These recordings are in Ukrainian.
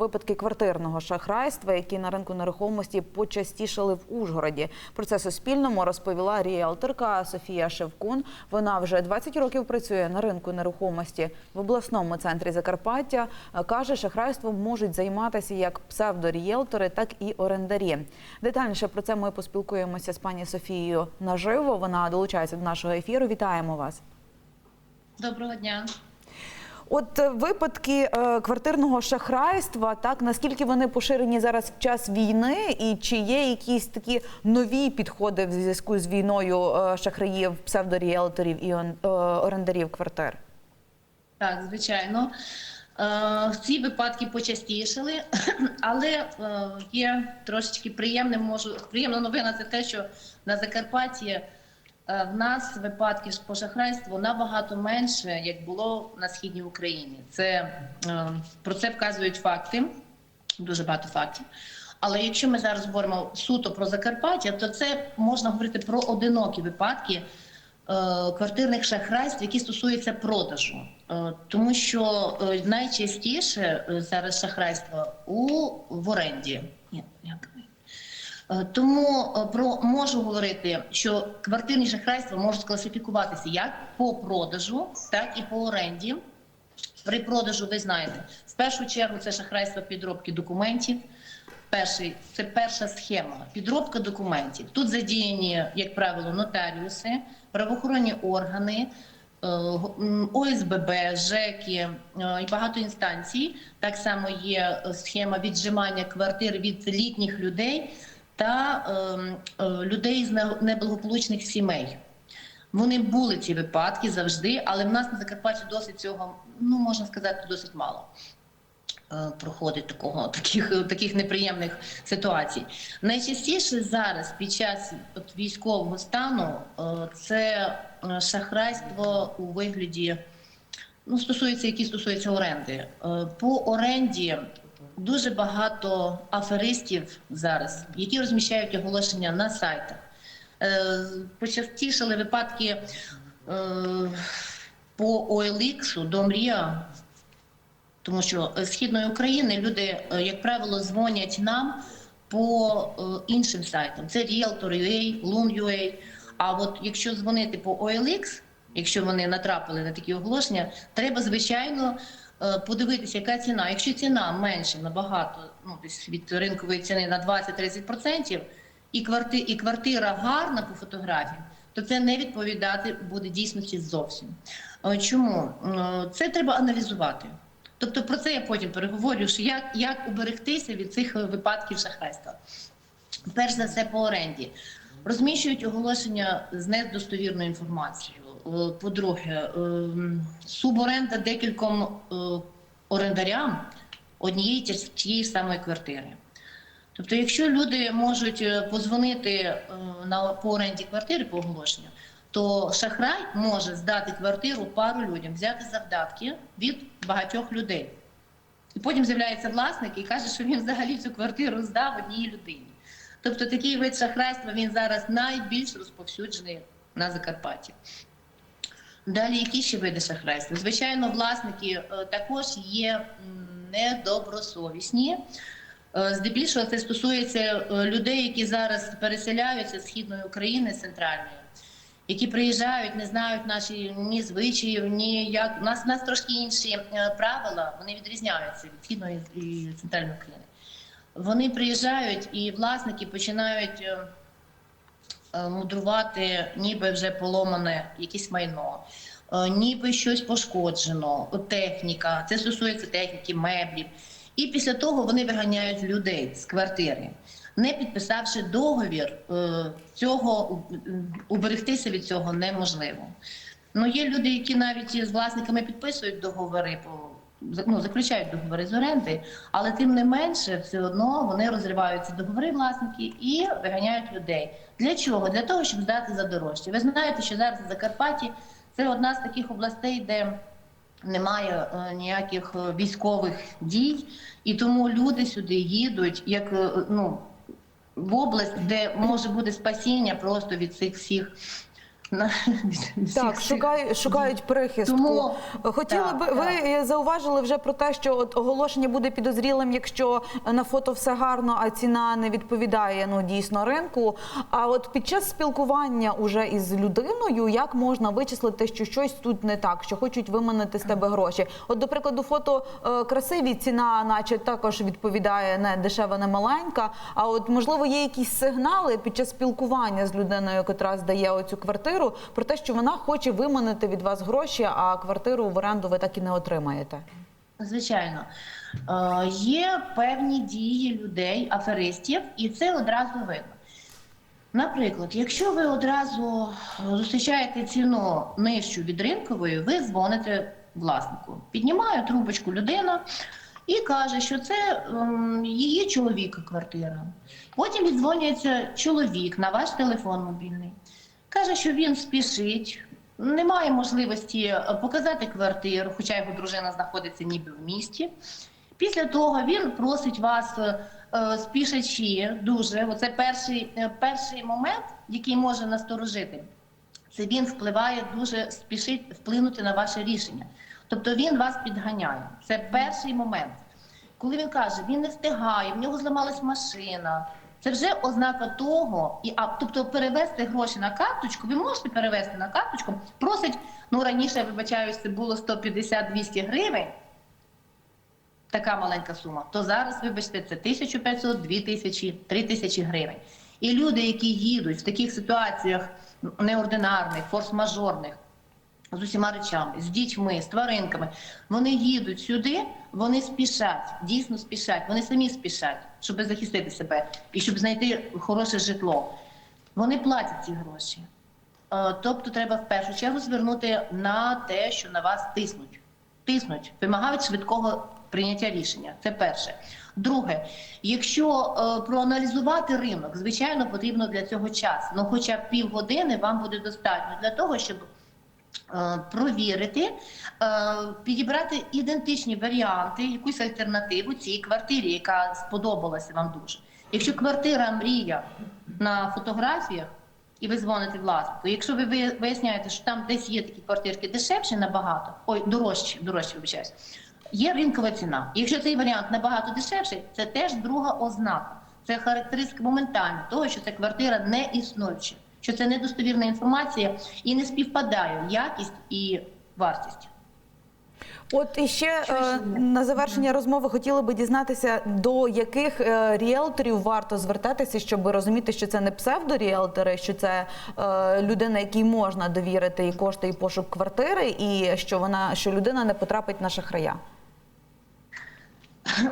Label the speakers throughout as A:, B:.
A: випадки квартирного шахрайства, які на ринку нерухомості почастішали в Ужгороді. Про це Суспільному розповіла ріелторка Софія Шевкун. Вона вже 20 років працює на ринку нерухомості в обласному центрі Закарпаття. Е, Каже, шахрайством можуть займатися як псевдоріелтори, так і орендарі. Детальніше про це ми поспілкуємося з пані Софією наживо. Вона долучається до нашого ефіру. Вітаємо вас.
B: Доброго дня.
A: От е, випадки е, квартирного шахрайства, так наскільки вони поширені зараз в час війни, і чи є якісь такі нові підходи в зв'язку з війною е, шахраїв, псевдоріелторів і орендарів квартир?
B: Так, звичайно. Ці випадки почастішали, але є трошечки приємним. Можу приємна новина це те, що на Закарпатті в нас випадків по шахрайству набагато менше, як було на східній Україні. Це е, про це вказують факти, дуже багато фактів. Але якщо ми зараз говоримо суто про Закарпаття, то це можна говорити про одинокі випадки е, квартирних шахрайств, які стосуються продажу. Е, Тому що е, найчастіше е, зараз шахрайство у в оренді. Ні, як? Е, Тому е, про можу говорити, що квартирні шахрайства можуть класифікуватися як по продажу, так і по оренді. При продажу ви знаєте, в першу чергу це шахрайство підробки документів. Перший це перша схема підробка документів. Тут задіяні, як правило, нотаріуси, правоохоронні органи, е, ОСББ, ЖЕКи е, і багато інстанцій. Так само є е, схема віджимання квартир від літніх людей та ем, е, людей з неблагополучних сімей. Вони були ці випадки завжди, але в нас на Закарпатті досить цього, ну можна сказати, досить мало. е, Проходить такого таких таких неприємних ситуацій. Найчастіше зараз під час от, військового стану е, це е, шахрайство у вигляді, ну стосується, які стосуються оренди. Е, По оренді дуже багато аферистів зараз, які розміщають оголошення на сайтах. Е, Почастішали випадки е, по OLX, до Мрія, тому що з східної України люди, е, як правило, дзвонять нам по іншим сайтам. Це Realtor.ua, Loom.ua. А от якщо дзвонити по OLX, якщо вони натрапили на такі оголошення, треба звичайно подивитися, яка ціна. Якщо ціна менше набагато, ну десь від ринкової ціни на 20-30%, і кварти, і квартира гарна по фотографії, то це не відповідати буде дійсності зовсім. Е, Чому Е, це треба аналізувати? Тобто про це я потім переговорю, що як, як уберегтися від цих е, випадків шахрайства. Перш за все, по оренді розміщують оголошення з недостовірною інформацією. Е, По-друге, ем, суборенда декільком е, орендарям однієї тієї самої квартири. Тобто, якщо люди можуть е, позвонити на по оренді квартири по оголошенню, то шахрай може здати квартиру пару людям, взяти завдатки від багатьох людей. І потім з'являється власник і каже, що він взагалі цю квартиру здав одній людині. Тобто такий вид шахрайства він зараз найбільш розповсюджений на Закарпатті. Далі, які ще види шахрайства? Звичайно, власники е, також є недобросовісні. Е, Здебільшого це стосується е, людей, які зараз переселяються з східної України, з центральної, які приїжджають, не знають наші ні звичаїв, ні як у нас у нас трошки інші правила, вони відрізняються від східної і центральної України. Вони приїжджають і власники починають мудрувати, ніби вже поломане якесь майно, е, ніби щось пошкоджено, техніка. Це стосується техніки, меблів. І після того вони виганяють людей з квартири, не підписавши договір, е, цього уберегтися від цього неможливо. Ну є люди, які навіть з власниками підписують договори по ну, заключають договори з оренди, але тим не менше, все одно вони розривають ці договори власники і виганяють людей. Для чого? Для того, щоб здати за дорожче. Ви знаєте, що зараз в Закарпатті це одна з таких областей, де немає е, ніяких е, військових дій, і тому люди сюди їдуть як е, ну, в область, де може бути спасіння просто від цих всіх
A: Так, шукають, шукають прихистку.
B: Тому-
A: Хотіли
B: так,
A: би
B: так.
A: ви зауважили вже про те, що от оголошення буде підозрілим, якщо на фото все гарно, а ціна не відповідає ну дійсно ринку. А от під час спілкування уже із людиною, як можна вичислити, що щось тут не так, що хочуть виманити з тебе гроші? От, до прикладу, фото е, красиві, ціна, наче також відповідає не дешева, не маленька. А от можливо є якісь сигнали під час спілкування з людиною, яка здає оцю квартиру, про те, що вона хоче виманити від вас гроші, а квартиру в оренду ви так і не отримаєте.
B: Звичайно, Е, є певні дії людей, аферистів, і це одразу видно. Наприклад, якщо ви одразу зустрічаєте ціну нижчу від ринкової, ви дзвоните власнику. Піднімає трубочку людина і каже, що це ем, її чоловіка квартира. Потім віддзвонюється чоловік на ваш телефон мобільний. Каже, що він спішить, немає можливості е, показати квартиру, хоча його дружина знаходиться ніби в місті. Після того він просить вас е, е, спішачі дуже. Оце перший, перший момент, який може насторожити. Це він впливає дуже спішить вплинути на ваше рішення. Тобто він вас підганяє. Це перший момент. Коли він каже, він не встигає, в нього зламалась машина. Це вже ознака того, і а тобто перевести гроші на карточку, ви можете перевести на карточку, просить, ну раніше я вибачаюсь, це було 150-200 гривень. Така маленька сума. То зараз, вибачте, це 1500, 2000, 3000 гривень. І люди, які їдуть в таких ситуаціях неординарних, форс-мажорних, з усіма речами, з дітьми, з тваринками. Вони їдуть сюди, вони спішать, дійсно спішать, вони самі спішать, щоб захистити себе і щоб знайти хороше житло. Вони платять ці гроші. Е, Тобто треба в першу чергу звернути на те, що на вас тиснуть. Тиснуть, вимагають швидкого прийняття рішення. Це перше. Друге, якщо е, проаналізувати ринок, звичайно, потрібно для цього час. Ну, хоча б півгодини вам буде достатньо для того, щоб провірити, е, підібрати ідентичні варіанти, якусь альтернативу цій квартирі, яка сподобалася вам дуже. Якщо квартира мрія на фотографіях, і ви дзвоните власнику. Якщо ви ви- виясняєте, що там десь є такі квартирки дешевші набагато, ой, дорожчі, дорожчі, вибачаюсь, є ринкова ціна. Якщо цей варіант набагато дешевший, це теж друга ознака. Це характеристика моментальна того, що ця квартира не існуюча, що це недостовірна інформація і не співпадає якість і вартість.
A: От і ще е, на завершення розмови хотіли би дізнатися, до яких е, ріелторів варто звертатися, щоб розуміти, що це не псевдоріелтори, що це е, людина, якій можна довірити і кошти, і пошук квартири, і що вона що людина не потрапить на шахрая.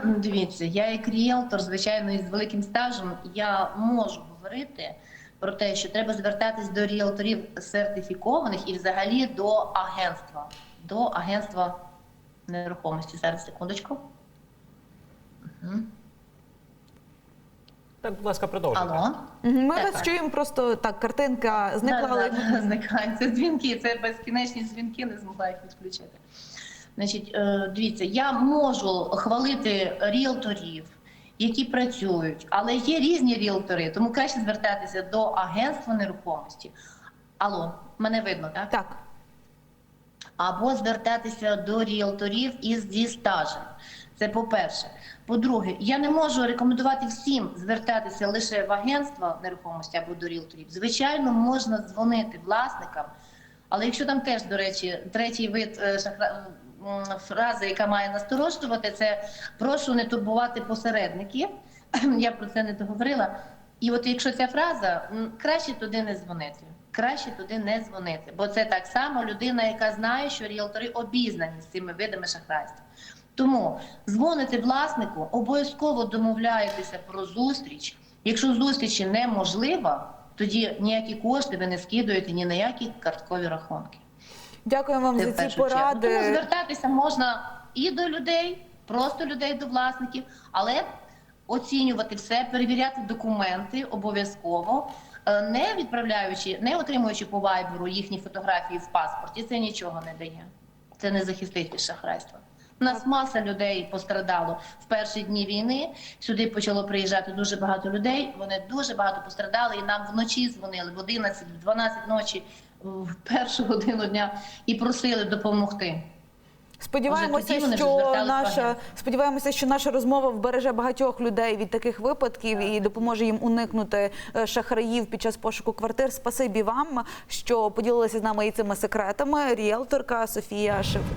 B: Дивіться, я як ріелтор, звичайно, із великим стажем, я можу говорити про те, що треба звертатись до ріелторів сертифікованих і взагалі до агентства, до агентства нерухомості. Зараз секундочку. Мгм.
C: Так, будь ласка, продовжуйте.
B: Алло.
A: Ми
B: Так,
A: вас
B: так.
A: чуємо, просто так картинка зникла.
B: Да,
A: але
B: да. Це дзвінки, це безкінечні дзвінки, не змогла їх відключити. Значить, е, дивіться, я можу хвалити ріелторів, які працюють, але є різні ріелтори, тому краще звертатися до агентства нерухомості. Алло, мене видно, так?
A: Так.
B: або звертатися до ріелторів із зі стажем. Це по-перше. По-друге, я не можу рекомендувати всім звертатися лише в агентство нерухомості або до ріелторів. Звичайно, можна дзвонити власникам, але якщо там теж, до речі, третій вид е, шахра... м, фрази, яка має насторожувати, це прошу не турбувати посередників. Я про це не договорила. І от якщо ця фраза, краще туди не дзвонити. Краще туди не дзвонити, бо це так само людина, яка знає, що ріелтори обізнані з цими видами шахрайства. Тому дзвоните власнику, обов'язково домовляєтеся про зустріч. Якщо зустрічі неможлива, тоді ніякі кошти ви не скидуєте ні на які карткові рахунки.
A: Дякую вам за ці
B: чергу. Тому
A: поради.
B: звертатися можна і до людей, просто людей до власників, але оцінювати все, перевіряти документи обов'язково, е, не відправляючи, не отримуючи по вайберу їхні фотографії в паспорті. Це нічого не дає. Це не захистить від шахрайства. У нас маса людей пострадало в перші дні війни. Сюди почало приїжджати дуже багато людей. Вони дуже багато пострадали, і нам вночі дзвонили в 11, в 12 ночі. В першу годину дня і просили допомогти.
A: Сподіваємося, що наша сподіваємося, що наша розмова вбереже багатьох людей від таких випадків і допоможе їм уникнути е, шахраїв під час пошуку квартир. Спасибі вам, що поділилися з нами і цими секретами. Ріелторка Софія Шевко.